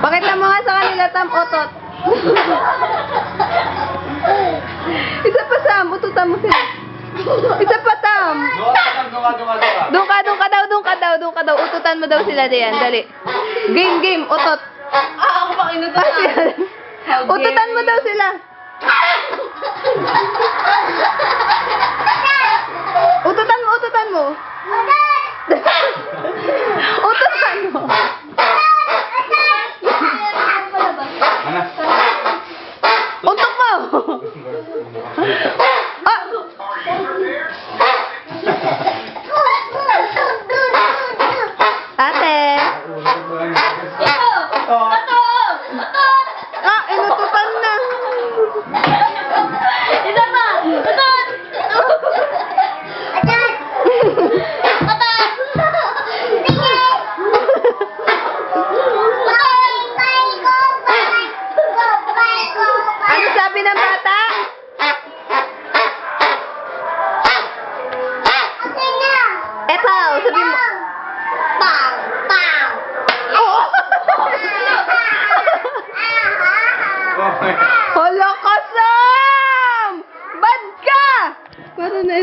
Pakita mo nga sa kanila, Tam, otot. Isa pa, Sam. Ututan mo sila. Isa pa, Tam. Doon ka, doon ka, daw, doon ka daw, doon ka daw. Ututan mo daw sila diyan. Dali. Game, game. Utot. Ah, ako pang inutusan. How dare Ututan mo daw sila. Ututan mo, ututan mo. ututan mo. Oh, Hala ka, Sam! Bad ka! Para na